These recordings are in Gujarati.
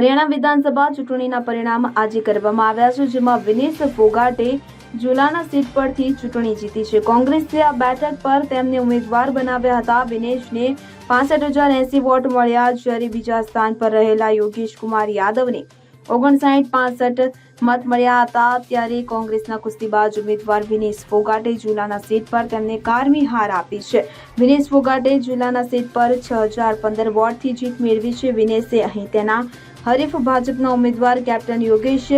હરિયાણા વિધાનસભા ચૂંટણીના પરિણામ આજે કરવામાં આવ્યા છે, જેમાં વિનેશ ફોગાટે જુલાના સીટ પરથી ચૂંટણી જીતી છે. કોંગ્રેસે આ બેઠક પર તેમને ઉમેદવાર બનાવ્યા હતા. વિનેશને પાસઠ હજાર એસી વોટ મળ્યા, જ્યારે બીજા સ્થાન પર રહેલા યોગેશ કુમાર યાદવને ઓગણસાઠ પાસઠ મત મળ્યા હતા. ત્યારે કોંગ્રેસના કુસ્તીબાજ ઉમેદવાર વિનેશ ફોગાટે જુલાના સીટ પર તેમને કારમી હાર આપી છે. વિનેશ ફોગાટે જુલાના સીટ પર છ હજાર પંદર વોટથી જીત મેળવી છે. વિનેશે અહીં તેના હરીફ ભાજપના ઉમેદવાર કેપ્ટન યોગેશ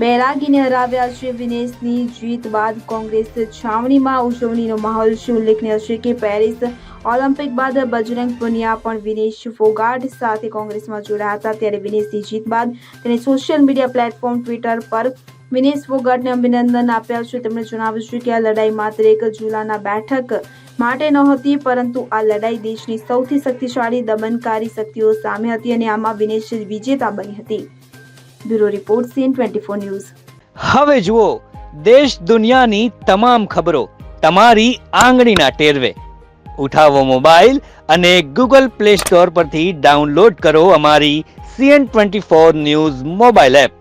બેરાગીને હરાવ્યા છે. વિનેશની જીત બાદ કોંગ્રેસ છાવણીમાં ઉજવણીનો માહોલ છે. ઉલ્લેખનીય છે કે પેરિસ ઓલિમ્પિક બાદ બજરંગ પુનિયા પણ વિનેશ ફોગાટ સાથે કોંગ્રેસમાં જોડાયા હતા. ત્યારે વિનેશની જીત બાદ તેને સોશિયલ મીડિયા પ્લેટફોર્મ ટ્વિટર પર વિનેશ ફોગાટને અભિનંદન આપ્યા છે. તેમણે જણાવ્યું છે કે આ લડાઈ માત્ર એક જુલાના બેઠક માટે નહોતી, પરંતુ આ લડાઈ દેશની સૌથી શક્તિશાળી દમનકારી શક્તિઓ સામે હતી અને આમાં વિનેશ વિજેતા બની હતી. Bureau report CN twenty four news. હવે જુઓ, દેશ દુનિયાની તમામ ખબરો તમારી આંગળીના ટેરવે. ઉઠાવો મોબાઈલ અને ગૂગલ પ્લે સ્ટોર પરથી ડાઉનલોડ કરો અમારી CN twenty four news mobile app.